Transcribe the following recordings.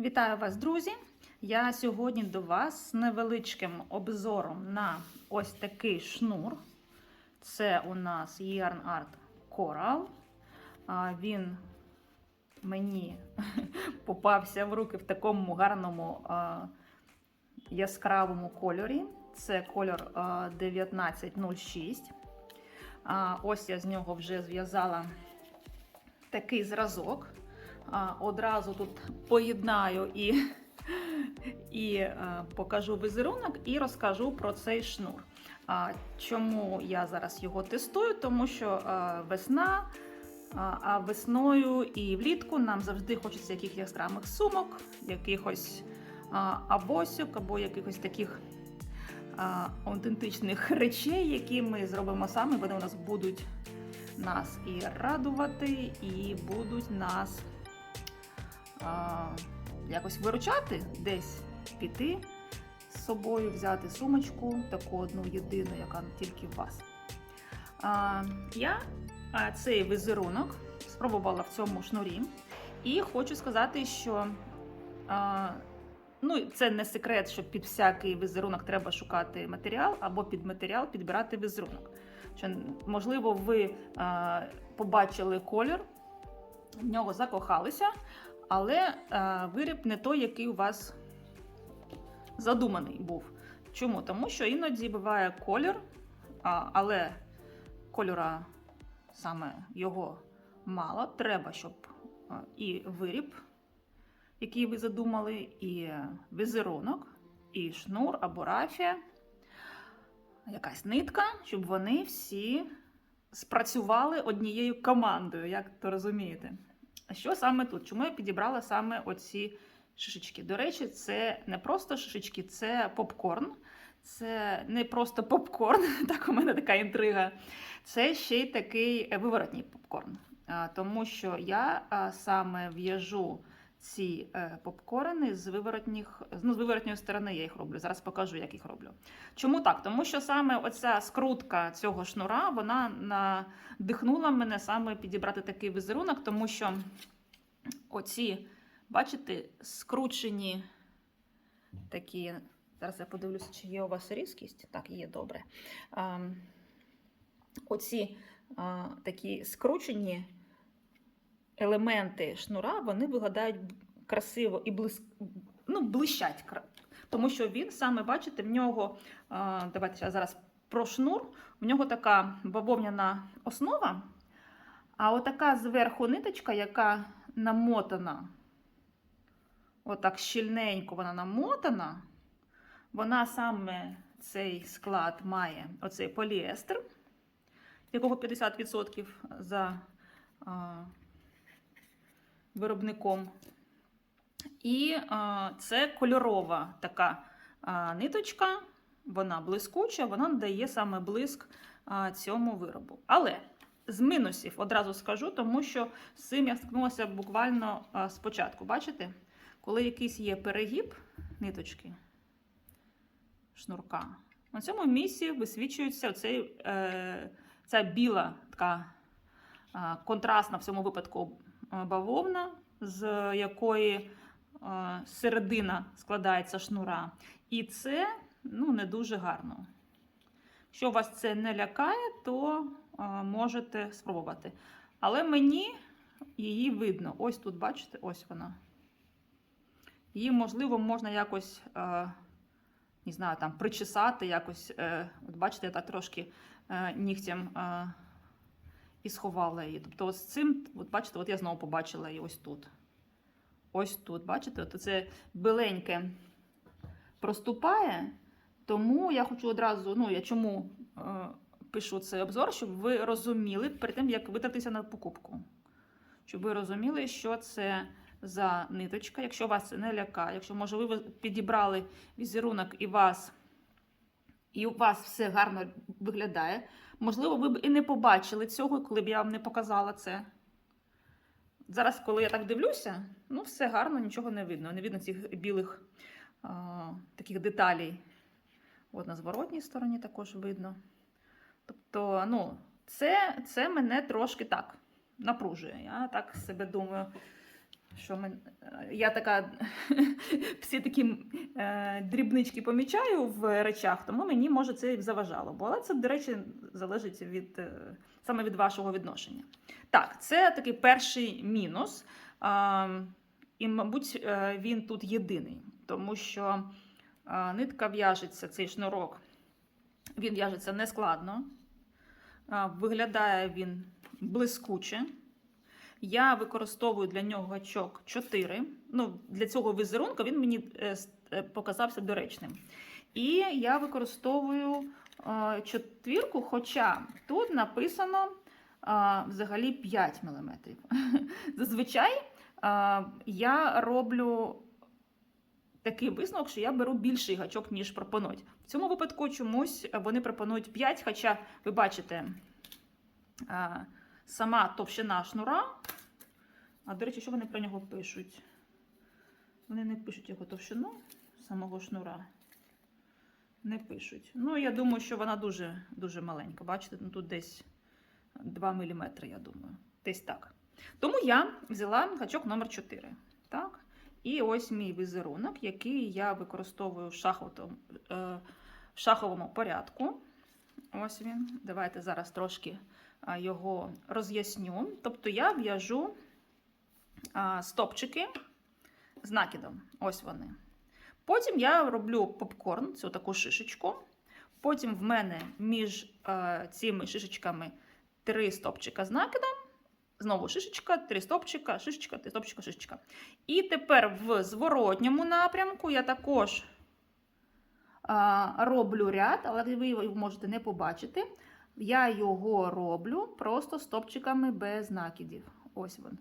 Вітаю вас, друзі! Я сьогодні до вас з невеличким обзором на ось такий шнур. Це у нас Yarn Art Coral. Він мені попався в руки в такому гарному яскравому кольорі. Це кольор 1906. Ось я з нього вже зв'язала такий зразок. Одразу тут поєднаю і, і е, покажу візерунок, і розкажу про цей шнур. Чому я зараз його тестую? Тому що е, весна, а, весною і влітку нам завжди хочеться яких яскравих сумок, якихось абосюк або якихось таких аутентичних речей, які ми зробимо самі. Вони у нас будуть нас і радувати, і будуть нас а, якось виручати, десь піти з собою, взяти сумочку, таку одну єдину, яка тільки в вас. А, я цей візерунок спробувала в цьому шнурі, і хочу сказати, що а, ну, це не секрет, що під всякий візерунок треба шукати матеріал або під матеріал підбирати візерунок. Що, можливо, ви а, побачили колір, в нього закохалися, але а, виріб не той, який у вас задуманий був. Чому? Тому що іноді буває колір, але кольора саме його мало. Треба, щоб а, і виріб, який ви задумали, і візерунок, і шнур або рафія, якась нитка, щоб вони всі спрацювали однією командою, як то розумієте. А що саме тут? Чому я підібрала саме оці шишечки? До речі, це не просто шишечки, це попкорн. Це не просто попкорн, так у мене така інтрига. Це ще й такий виворотній попкорн. Тому що я саме в'яжу ці е, попкорни з виворотніх, ну, з виворотньої сторони я їх роблю. Зараз покажу, як їх роблю. Чому так? Тому що саме оця скрутка цього шнура вона надихнула мене саме підібрати такий візерунок, тому що оці, бачите, скручені такі. Зараз я подивлюся, чи є у вас різкість. Так, є добре. А, оці такі скручені елементи шнура вони виглядають красиво і блиск... ну, блищать. Тому що він саме, бачите, в нього, давайте зараз про шнур, в нього така бавовняна основа, а отака зверху ниточка, яка намотана, отак щільненько вона намотана, вона саме цей склад має оцей поліестер, якого 50% за виробником. І а, це кольорова така а, ниточка, вона блискуча, вона надає саме блиск а, цьому виробу. Але з мінусів одразу скажу, тому що з цим я стикнулася буквально а, спочатку. Бачите, коли якийсь є перегиб ниточки шнурка, на цьому місці висвічується оцей, е, ця біла така контрастна в цьому випадку бавовна, з якої е, середина складається шнура. І це ну, не дуже гарно. Якщо вас це не лякає, то е, можете спробувати. Але мені її видно. Ось тут, бачите, ось вона. Її, можливо, можна якось, е, не знаю, там, причесати, якось. Е, от бачите, я так трошки е, нігтям. І сховала її. Тобто, з цим, от бачите, от я знову побачила її ось тут. Ось тут, бачите, от це биленьке проступає. Тому я хочу одразу, ну, я чому е, пишу цей обзор, щоб ви розуміли перед тим, як витратися на покупку. Щоб ви розуміли, що це за ниточка. Якщо вас це не лякає, якщо, може, ви підібрали візерунок і вас. І у вас все гарно виглядає. Можливо, ви б і не побачили цього, коли б я вам не показала це. Зараз, коли я так дивлюся, ну, все гарно, нічого не видно. Не видно цих білих а, таких деталей. От на зворотній стороні також видно. Тобто, ну, це, це мене трошки так напружує. Я так себе думаю. Що ми, е, я така всі такі е, дрібнички помічаю в речах, тому мені може це і заважало. Бо але це, до речі, залежить від е, саме від вашого відношення. Так, це такий перший мінус. А, і, мабуть, е, він тут єдиний, тому що а, нитка в'яжеться, цей шнурок, він в'яжеться нескладно. А, Виглядає він блискуче. Я використовую для нього гачок 4. Ну, для цього візерунку він мені е, е, показався доречним. І я використовую е, четвірку, хоча тут написано взагалі 5 мм. Зазвичай я роблю такий висновок, що я беру більший гачок, ніж пропонують. В цьому випадку чомусь вони пропонують 5, хоча ви бачите сама товщина шнура. А до речі, що вони про нього пишуть? Вони не пишуть його товщину самого шнура. Не пишуть. Ну, я думаю, що вона дуже дуже маленька. Бачите, ну, тут десь 2 мм, я думаю. Десь так. Тому я взяла гачок номер 4. Так? І ось мій візерунок, який я використовую в, шаховому, е, в шаховому порядку. Ось він. Давайте зараз трошки його роз'ясню. Тобто я в'яжу стопчики з накидом. Ось вони. Потім я роблю попкорн, цю таку шишечку. Потім в мене між цими шишечками три стопчика з накидом. Знову шишечка, три стопчика, шишечка, три стопчика, шишечка. І тепер в зворотньому напрямку я також роблю ряд, але ви його можете не побачити. Я його роблю просто стопчиками без накидів. Ось він.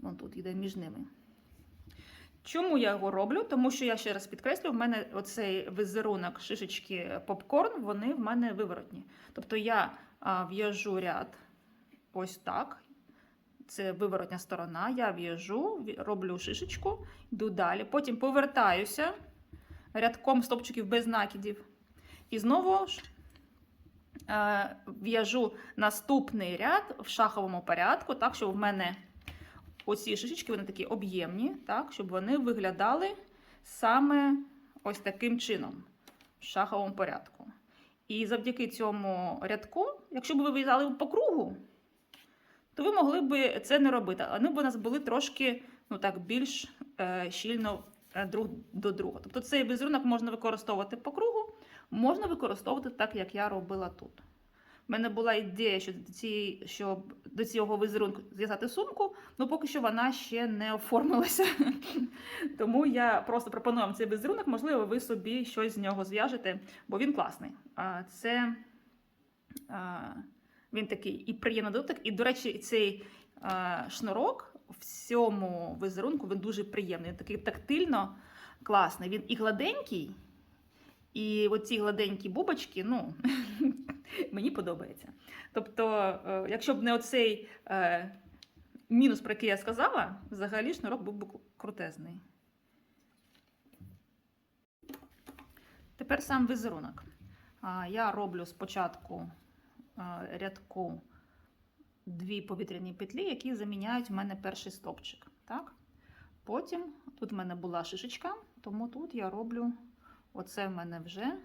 Вон тут йде між ними. Чому я його роблю? Тому що я ще раз підкреслю, в мене оцей візерунок шишечки попкорн, вони в мене виворотні. Тобто я в'яжу ряд ось так. Це виворотня сторона. Я в'яжу, роблю шишечку, йду далі. Потім повертаюся рядком стопчиків без накидів. І знову в'яжу наступний ряд в шаховому порядку, так, щоб в мене оці шишечки вони такі об'ємні, так, щоб вони виглядали саме ось таким чином в шаховому порядку. І завдяки цьому рядку, якщо б ви в'язали по кругу, то ви могли б це не робити. Вони б у нас були трошки ну, так, більш е, щільно е, друг до друга. Тобто цей візерунок можна використовувати по кругу, можна використовувати так, як я робила тут. У мене була ідея, що до, цієї, щоб до цього візерунку зв'язати сумку, але поки що вона ще не оформилася. Тому я просто пропоную вам цей візерунок, можливо, ви собі щось з нього зв'яжете, бо він класний. Це він такий і приємний дотик. І, до речі, цей шнурок в цьому візерунку він дуже приємний. Він такий тактильно класний. Він і гладенький, і оці гладенькі бубочки, ну, мені подобається. Тобто, е, якщо б не оцей е, мінус, про який я сказала, взагалі шнурок був би крутезний. Тепер сам візерунок. Я роблю спочатку рядку дві повітряні петлі, які заміняють в мене перший стопчик. Так? Потім тут в мене була шишечка, тому тут я роблю оце в мене вже,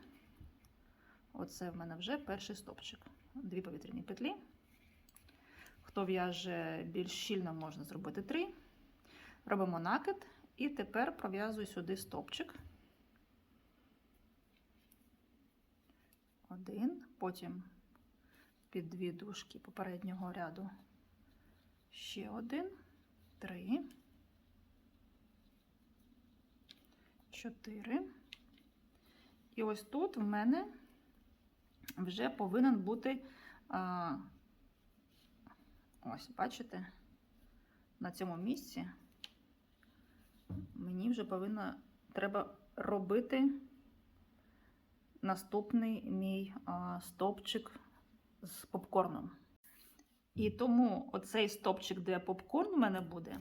оце в мене вже перший стопчик. Дві повітряні петлі. Хто в'яже більш щільно, можна зробити три. Робимо накид і тепер пров'язую сюди стопчик. Один, потім під дві дужки попереднього ряду ще один, три, чотири. І ось тут в мене вже повинен бути, а, ось, бачите, на цьому місці мені вже повинно треба робити наступний мій а, стовпчик з попкорном. І тому оцей стовпчик, де попкорн у мене буде,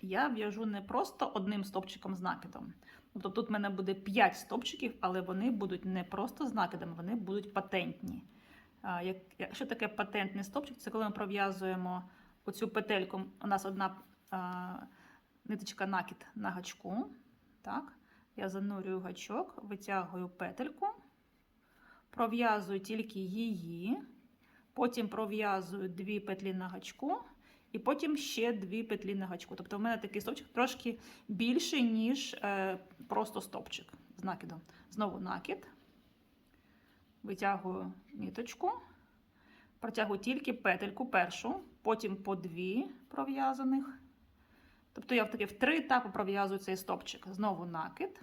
я в'яжу не просто одним стовпчиком з накидом. Тобто тут в мене буде 5 стовпчиків, але вони будуть не просто з накидом, вони будуть патентні. Якщо таке патентний стовпчик, це коли ми пров'язуємо оцю петельку, у нас одна ниточка накид на гачку. Так, я занурюю гачок, витягую петельку, пров'язую тільки її, потім пров'язую дві петлі на гачку, і потім ще дві петлі на гачку. Тобто в мене такий стовпчик трошки більший, ніж е, просто стовпчик з накидом. Знову накид, витягую ниточку, протягую тільки петельку першу, потім по дві пров'язаних. Тобто я в таки в три етапи пров'язую цей стопчик. Знову накид,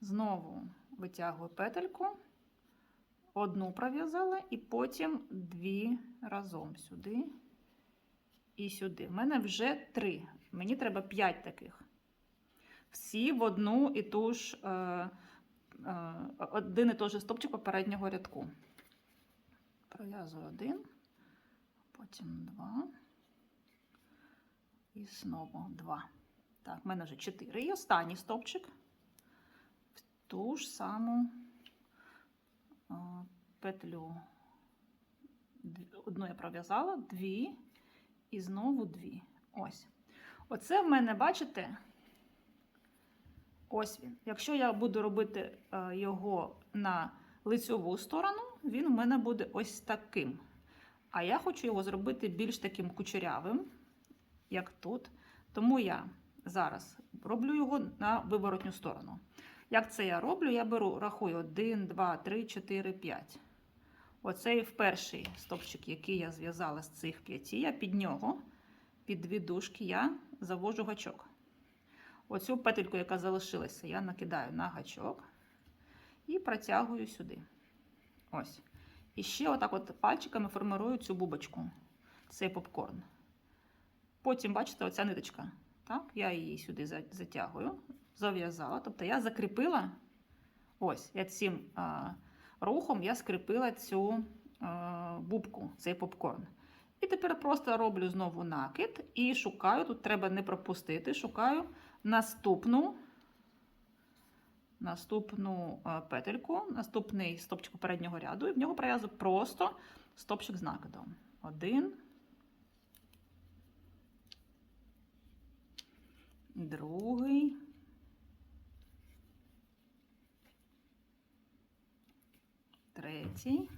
знову витягую петельку, одну пров'язала, і потім дві разом сюди і сюди. В мене вже три. Мені треба п'ять таких. Всі в одну і ту ж е, е, один і той же стопчик попереднього рядку. Пров'язую один, потім два. І знову два. Так, в мене вже чотири. І останній стовпчик в ту ж саму а, петлю. Одну я пров'язала, дві і знову дві. Ось. Оце в мене, бачите? Ось він. Якщо я буду робити е, його на лицьову сторону, він у мене буде ось таким. А я хочу його зробити більш таким кучерявим як тут. Тому я зараз роблю його на виворотню сторону. Як це я роблю? Я беру, рахую 1, 2, 3, 4, 5. Оцей перший стовпчик, який я зв'язала з цих п'яти, я під нього, під дві дужки, я завожу гачок. Оцю петельку, яка залишилася, я накидаю на гачок і протягую сюди. Ось. І ще отак от пальчиками формирую цю бубочку, цей попкорн. Потім, бачите, оця ниточка. Так, я її сюди затягую, зав'язала. Тобто я закріпила ось я цим а, рухом я скріпила цю а, бубку, цей попкорн. І тепер просто роблю знову накид і шукаю, тут треба не пропустити, шукаю наступну, наступну петельку, наступний стопчик попереднього ряду, і в нього пров'язую просто стопчик з накидом. Один. другий. Третій.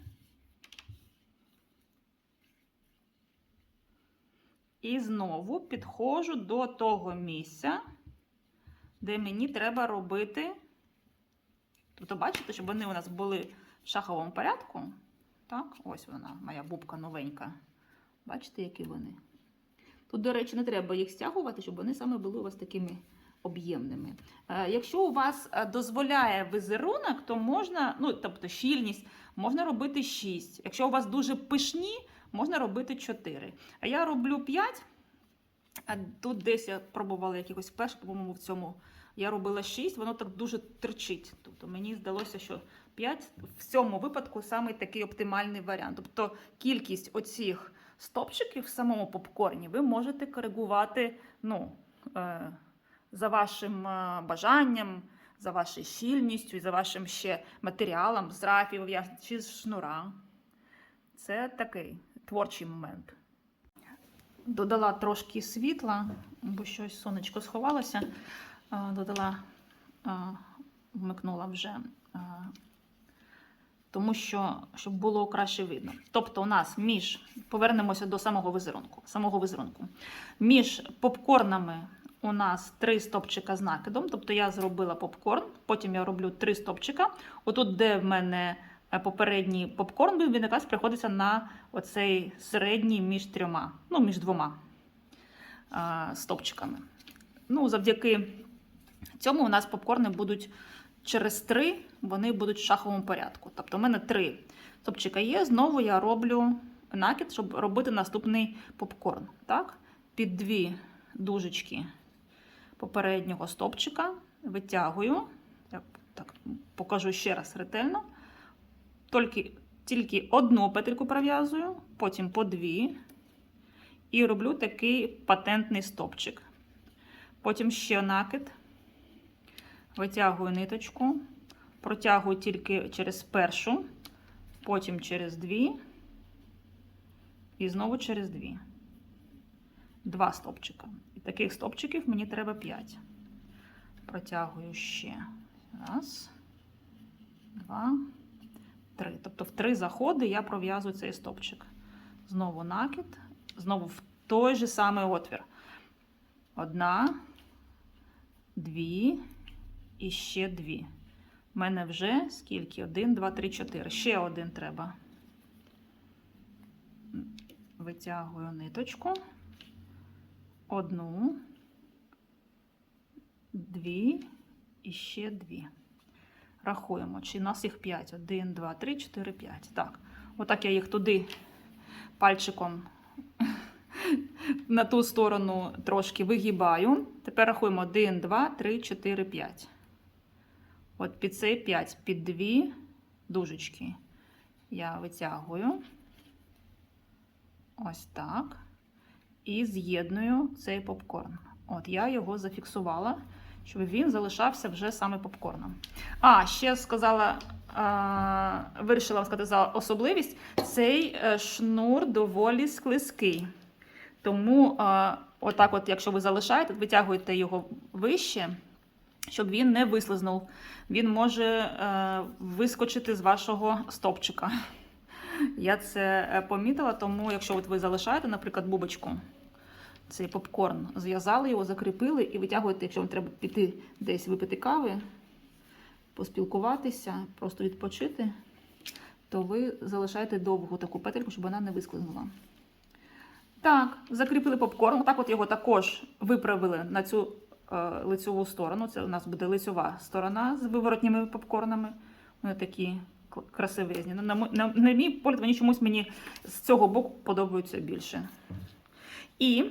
І знову підходжу до того місця, де мені треба робити. Тобто, бачите, щоб вони у нас були в шаховому порядку. Так, ось вона, моя бубка новенька. Бачите, які вони? Тут, до речі, не треба їх стягувати, щоб вони саме були у вас такими об'ємними. Е, Якщо у вас е, дозволяє візерунок, то можна, ну, тобто щільність, можна робити 6. Якщо у вас дуже пишні, можна робити 4. А я роблю 5. А тут десь я пробувала якихось перших, по-моєму, в цьому я робила 6, воно так дуже терчить. Тобто мені здалося, що 5 в цьому випадку саме такий оптимальний варіант. Тобто кількість оцих стопчиків в самому попкорні ви можете коригувати ну, е, за вашим е, бажанням, за вашою щільністю і за вашим ще матеріалом, з рафів чи з шнура. Це такий творчий момент. Додала трошки світла, бо щось сонечко сховалося. Е, Додала, е, вмикнула вже, тому що щоб було краще видно. Тобто, у нас між повернемося до самого візерунку. Самого візерунку. Між попкорнами у нас три стопчика з накидом. Тобто я зробила попкорн, потім я роблю три стопчика. Отут, де в мене е, попередній попкорн, був, він якраз приходиться на оцей середній між трьома, ну, між двома а, стопчиками. Ну, завдяки цьому у нас попкорни будуть через три, вони будуть в шаховому порядку. Тобто, у мене три стопчика є. Знову я роблю накид, щоб робити наступний попкорн. Так? Під дві дужечки попереднього стопчика витягую. Я так покажу ще раз ретельно. Тільки, тільки одну петельку пров'язую, потім по дві. І роблю такий патентний стопчик. Потім ще накид, витягую ниточку, протягую тільки через першу, потім через дві, і знову через дві. Два стопчика. Таких стопчиків мені треба 5. Протягую ще. Раз, два, три. Тобто в три заходи я пров'язую цей стопчик. Знову накид, знову в той же самий отвір. Одна, дві і ще дві. У мене вже скільки? Один, два, три, чотири. Ще один треба. Витягую ниточку. Одну, дві і ще дві. Рахуємо, чи у нас їх 5. 1, 2, 3, 4, 5. Так, отак я їх туди пальчиком на ту сторону трошки вигибаю. Тепер рахуємо 1, 2, 3, 4, 5. От під цей 5, під дві дужечки я витягую. Ось так. І з'єдную цей попкорн. От я його зафіксувала, щоб він залишався вже саме попкорном. А, ще сказала, а, вирішила вам сказати за особливість: цей е, шнур доволі склизький. Тому, а, отак, от, якщо ви залишаєте, витягуєте його вище, щоб він не вислизнув. Він може е, вискочити з вашого стопчика. Я це е, помітила, тому якщо от ви залишаєте, наприклад, бубочку, цей попкорн, зв'язали його, закріпили і витягуєте, якщо вам треба піти десь випити кави, поспілкуватися, просто відпочити, то ви залишаєте довгу таку петельку, щоб вона не висклизнула. Так, закріпили попкорн. Отак от його також виправили на цю е, лицьову сторону. Це у нас буде лицьова сторона з виворотніми попкорнами. Вони такі красивезні. Ну, на, на, на мій погляд, вони чомусь мені з цього боку подобаються більше. І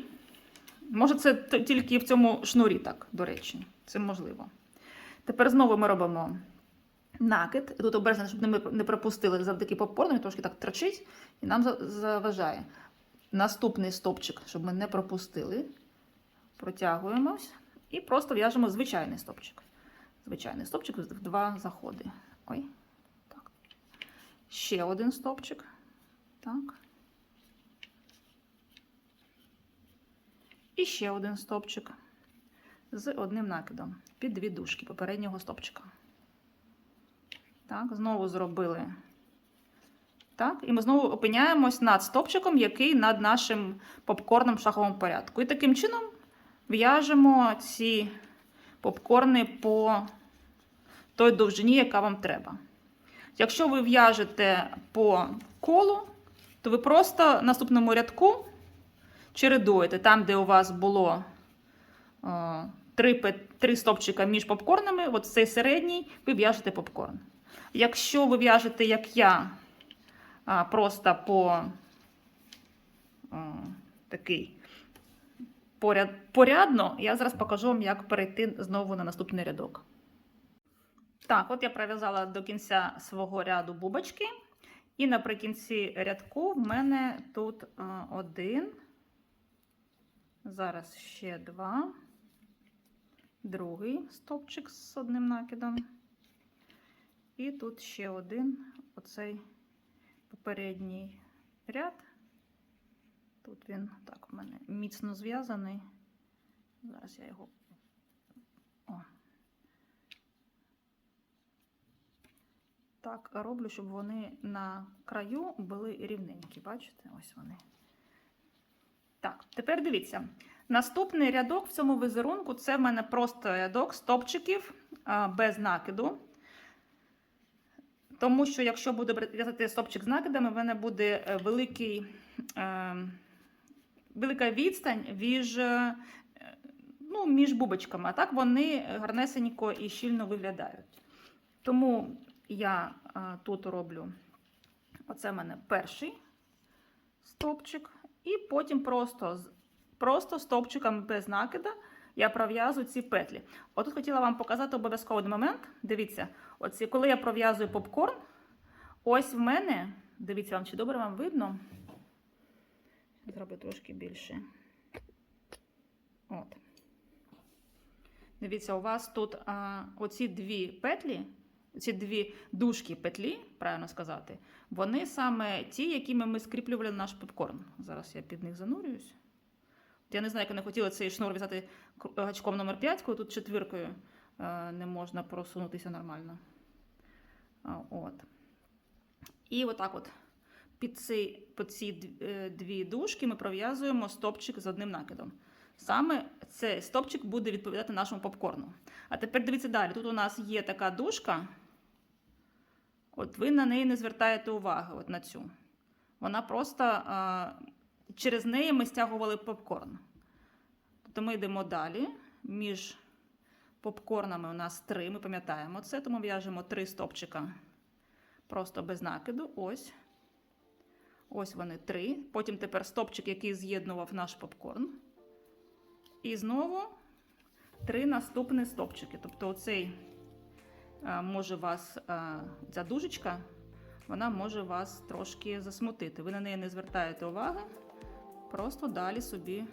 може це тільки в цьому шнурі так, до речі. Це можливо. Тепер знову ми робимо накид. Тут обережно, щоб ми не пропустили завдяки попкорну, він трошки так трачить і нам заважає. Наступний стопчик, щоб ми не пропустили. Протягуємось і просто в'яжемо звичайний стопчик. Звичайний стопчик в два заходи. Ой. Так. Ще один стопчик. Так. І ще один стопчик з одним накидом під дві дужки попереднього стопчика. Так, знову зробили. Так, і ми знову опиняємось над стопчиком, який над нашим попкорном в шаховому порядку. І таким чином в'яжемо ці попкорни по той довжині, яка вам треба. Якщо ви в'яжете по колу, то ви просто наступному рядку чередуєте там, де у вас було е, три, три стопчика між попкорнами, от цей середній, ви в'яжете попкорн. Якщо ви в'яжете, як я, просто по а, такий поряд, порядно, я зараз покажу вам, як перейти знову на наступний рядок. Так, от я пров'язала до кінця свого ряду бубочки. І наприкінці рядку в мене тут один, зараз ще два, другий стовпчик з одним накидом. І тут ще один оцей попередній ряд. Тут він так в мене міцно зв'язаний. Зараз я його. О. Так роблю, щоб вони на краю були рівненькі. Бачите? Ось вони. Так, тепер дивіться. Наступний рядок в цьому візерунку це в мене просто рядок стопчиків без накиду. Тому що, якщо буду в'язати стопчик з накидами, в мене буде е, великий, е, велика відстань між, е, ну, між бубочками. А так вони гарнесенько і щільно виглядають. Тому я тут роблю оце в мене перший стопчик, і потім просто, просто стопчиками без накида я пров'язую ці петлі. Отут хотіла вам показати обов'язковий момент. Дивіться, оці, коли я пров'язую попкорн, ось в мене, дивіться вам, чи добре вам видно. Зроблю трошки більше. От. Дивіться, у вас тут а, оці дві петлі, ці дві дужки петлі, правильно сказати, вони саме ті, якими ми скріплювали наш попкорн. Зараз я під них занурююсь. Я не знаю, як вони хотіли цей шнур в'язати к- гачком номер 5, коли тут четвіркою е, не можна просунутися нормально. От. І отак от під ці, під ці е, дві дужки ми пров'язуємо стопчик з одним накидом. Саме цей стопчик буде відповідати нашому попкорну. А тепер дивіться далі. Тут у нас є така дужка. От ви на неї не звертаєте уваги, от на цю. Вона просто а, через неї ми стягували попкорн. Тобто ми йдемо далі. Між попкорнами у нас три. Ми пам'ятаємо це, тому в'яжемо три стопчика просто без накиду. Ось. Ось вони три. Потім тепер стопчик, який з'єднував наш попкорн. І знову три наступні стопчики. Тобто оцей може вас, ця дужечка, вона може вас трошки засмутити. Ви на неї не звертаєте уваги, просто далі собі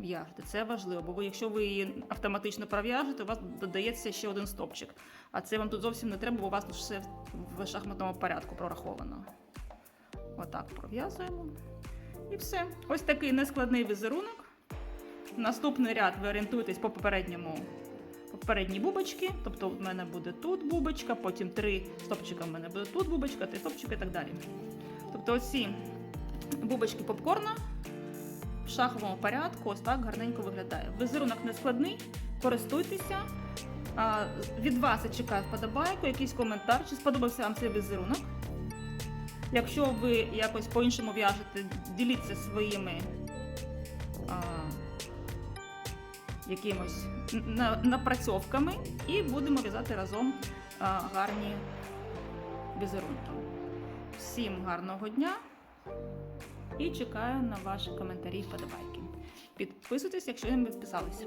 в'яжете. Це важливо, бо якщо ви її автоматично пров'яжете, у вас додається ще один стопчик. А це вам тут зовсім не треба, бо у вас тут все в шахматному порядку прораховано. Отак пров'язуємо. І все. Ось такий нескладний візерунок. Наступний ряд ви орієнтуєтесь по попередньому попередні бубочки. Тобто в мене буде тут бубочка, потім три стопчика в мене буде тут бубочка, три стопчика і так далі. Тобто оці бубочки попкорна в шаховому порядку ось так гарненько виглядає. Візерунок не складний, користуйтеся. Від вас я чекаю вподобайку, якийсь коментар, чи сподобався вам цей візерунок. Якщо ви якось по-іншому в'яжете, діліться своїми якимось напрацьовками і будемо в'язати разом гарні візерунки. Всім гарного дня і чекаю на ваші коментарі і вподобайки. Підписуйтесь, якщо не підписалися.